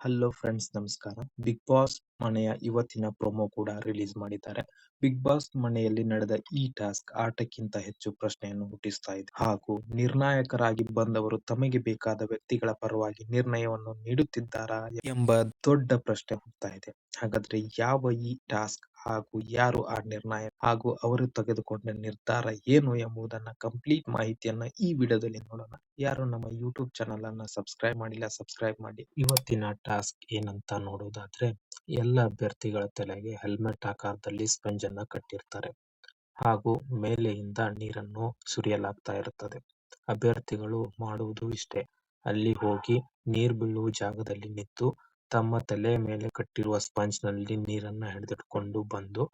Hello friends ನಮಸ್ಕಾರ. Big boss ಮನೆಯ ಇವತ್ತಿನ ಪ್ರೊಮೋ ಕೂಡ ರಿಲೀಸ್ ಮಾಡಿದ್ದಾರೆ. ಬಿಗ್ ಬಾಸ್ ಮನೆಯಲ್ಲಿ ನಡೆದ ಈ ಟಾಸ್ಕ್ ಆಟಕ್ಕಿಂತ ಹೆಚ್ಚು ಪ್ರಶ್ನೆಯನ್ನು ಹುಟ್ಟಿಸ್ತಾ ಇದೆ. ಹಾಗೂ ನಿರ್ಣಾಯಕರಾಗಿ ಬಂದವರು ತಮಗೆ ಬೇಕಾದ ವ್ಯಕ್ತಿಗಳ ಪರವಾಗಿ ನಿರ್ಣಯವನ್ನು ನೀಡುತ್ತಿದ್ದಾರಾ ಎಂಬ ದೊಡ್ಡ ಪ್ರಶ್ನೆ ಹುಟ್ಟುತ್ತಾ ಇದೆ. ಹಾಗಾದ್ರೆ ಯಾವ ಈ ಟಾಸ್ಕ್ ಹಾಗೂ ಯಾರು ಆ ನಿರ್ಣಯ ಹಾಗೂ ಅವರು ತೆಗೆದುಕೊಂಡ ನಿರ್ಧಾರ ಏನು ಎಂಬುದನ್ನ ಕಂಪ್ಲೀಟ್ ಮಾಹಿತಿಯನ್ನ ಈ ವಿಡಿಯೋದಲ್ಲಿ ನೋಡೋಣ. ಯಾರು ನಮ್ಮ ಯೂಟ್ಯೂಬ್ ಚಾನಲ್ ಅನ್ನ ಸಬ್ಸ್ಕ್ರೈಬ್ ಮಾಡಿಲ್ಲ ಸಬ್ಸ್ಕ್ರೈಬ್ ಮಾಡಿ. ಇವತ್ತಿನ ಟಾಸ್ಕ್ ಏನಂತ ನೋಡೋದಾದ್ರೆ, ಎಲ್ಲ ಅಭ್ಯರ್ಥಿಗಳ ತಲೆಗೆ ಹೆಲ್ಮೆಟ್ ಆಕಾರದಲ್ಲಿ ಸ್ಪಂಜ್ ಅನ್ನ ಕಟ್ಟಿರ್ತಾರೆ. ಹಾಗೂ ಮೇಲೆಯಿಂದ ನೀರನ್ನು ಸುರಿಯಲಾಗ್ತಾ ಇರುತ್ತದೆ. ಅಭ್ಯರ್ಥಿಗಳು ಮಾಡುವುದು ಇಷ್ಟೇ. ಅಲ್ಲಿ ಹೋಗಿ ನೀರ್ ಬೀಳುವ ಜಾಗದಲ್ಲಿ ನಿಂತು ತಮ್ಮ ತಲೆಯ ಮೇಲೆ ಕಟ್ಟಿರುವ ಸ್ಪಂಜ್ನಲ್ಲಿ ನೀರನ್ನ ಹಿಡಿದಿಟ್ಕೊಂಡು ಬಂದು,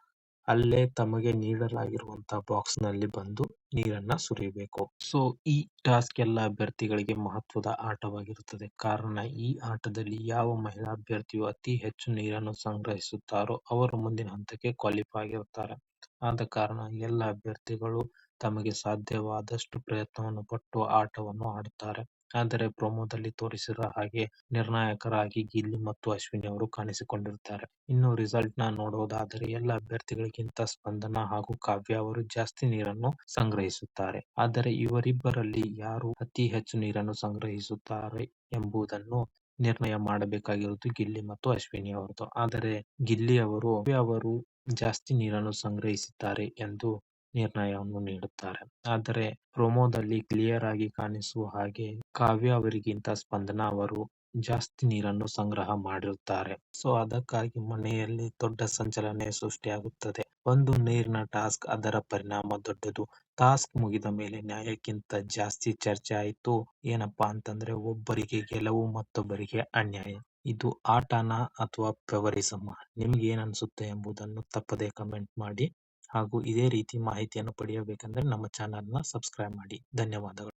ಅಲ್ಲೇ ತಮಗೆ ನೀಡಲಾಗಿರುವಂತಹ ಬಾಕ್ಸ್ನಲ್ಲಿ ಬಂದು ನೀರನ್ನ ಸುರಿಬೇಕು. ಸೊ, ಈ ಟಾಸ್ಕ್ ಎಲ್ಲ ಅಭ್ಯರ್ಥಿಗಳಿಗೆ ಮಹತ್ವದ ಆಟವಾಗಿರುತ್ತದೆ. ಕಾರಣ, ಈ ಆಟದಲ್ಲಿ ಯಾವ ಮಹಿಳಾ ಅಭ್ಯರ್ಥಿಯು ಅತಿ ಹೆಚ್ಚು ನೀರನ್ನು ಸಂಗ್ರಹಿಸುತ್ತಾರೋ, ಅವರು ಮುಂದಿನ ಹಂತಕ್ಕೆ ಕ್ವಾಲಿಫೈ ಆಗಿರುತ್ತಾರೆ. ಆದ ಕಾರಣ, ಎಲ್ಲ ಅಭ್ಯರ್ಥಿಗಳು ತಮಗೆ ಸಾಧ್ಯವಾದಷ್ಟು ಪ್ರಯತ್ನವನ್ನು ಪಟ್ಟು ಆಟವನ್ನು ಆಡುತ್ತಾರೆ. ಆದರೆ ಪ್ರೊಮೋದಲ್ಲಿ ತೋರಿಸಿರುವ ಹಾಗೆ ನಿರ್ಣಾಯಕರಾಗಿ ಗಿಲ್ಲಿ ಮತ್ತು ಅಶ್ವಿನಿ ಅವರು ಕಾಣಿಸಿಕೊಂಡಿರುತ್ತಾರೆ. ಇನ್ನು ರಿಸಲ್ಟ್ನ ನೋಡುವುದಾದರೆ ಎಲ್ಲ ಅಭ್ಯರ್ಥಿಗಳಿಗಿಂತ ಸ್ಪಂದನ ಹಾಗೂ ಕಾವ್ಯ ಅವರು ಜಾಸ್ತಿ ನೀರನ್ನು ಸಂಗ್ರಹಿಸುತ್ತಾರೆ. ಆದರೆ ಇವರಿಬ್ಬರಲ್ಲಿ ಯಾರು ಅತಿ ಹೆಚ್ಚು ನೀರನ್ನು ಸಂಗ್ರಹಿಸುತ್ತಾರೆ ಎಂಬುದನ್ನು ನಿರ್ಣಯ ಮಾಡಬೇಕಾಗಿರುವುದು ಗಿಲ್ಲಿ ಮತ್ತು ಅಶ್ವಿನಿ ಅವರದು. ಆದರೆ ಗಿಲ್ಲಿ ಅವರು ಅವರು ಜಾಸ್ತಿ ನೀರನ್ನು ಸಂಗ್ರಹಿಸಿದ್ದಾರೆ ಎಂದು ನಿರ್ಣಯವನ್ನು ನೀಡುತ್ತಾರೆ. ಆದರೆ ಪ್ರೊಮೋದಲ್ಲಿ ಕ್ಲಿಯರ್ ಆಗಿ ಕಾಣಿಸುವ ಹಾಗೆ ಕಾವ್ಯ ಅವರಿಗಿಂತ ಸ್ಪಂದನ ಅವರು ಜಾಸ್ತಿ ನೀರನ್ನು ಸಂಗ್ರಹ ಮಾಡಿರುತ್ತಾರೆ. ಸೊ ಅದಕ್ಕಾಗಿ ಮನೆಯಲ್ಲಿ ದೊಡ್ಡ ಸಂಚಲನೆ ಸೃಷ್ಟಿಯಾಗುತ್ತದೆ. ಒಂದು ನೀರಿನ ಟಾಸ್ಕ್ ಅದರ ಪರಿಣಾಮ ದೊಡ್ಡದು. ಟಾಸ್ಕ್ ಮುಗಿದ ಮೇಲೆ ನ್ಯಾಯಕ್ಕಿಂತ ಜಾಸ್ತಿ ಚರ್ಚೆ ಆಯಿತು. ಏನಪ್ಪಾ ಅಂತಂದ್ರೆ ಒಬ್ಬರಿಗೆ ಗೆಲುವು, ಮತ್ತೊಬ್ಬರಿಗೆ ಅನ್ಯಾಯ. ಇದು ಆಟನ ಅಥವಾ ಫೆವರಿಸಮ್ ನಿಮ್ಗೆ ಏನ್ ಅನ್ಸುತ್ತೆ ಎಂಬುದನ್ನು ತಪ್ಪದೆ ಕಮೆಂಟ್ ಮಾಡಿ. ಹಾಗೂ ಇದೇ ರೀತಿ ಮಾಹಿತಿಯನ್ನು ಪಡೆಯಬೇಕೆಂದರೆ ನಮ್ಮ ಚಾನೆಲ್ನ ಸಬ್ಸ್ಕ್ರೈಬ್ ಮಾಡಿ. ಧನ್ಯವಾದಗಳು.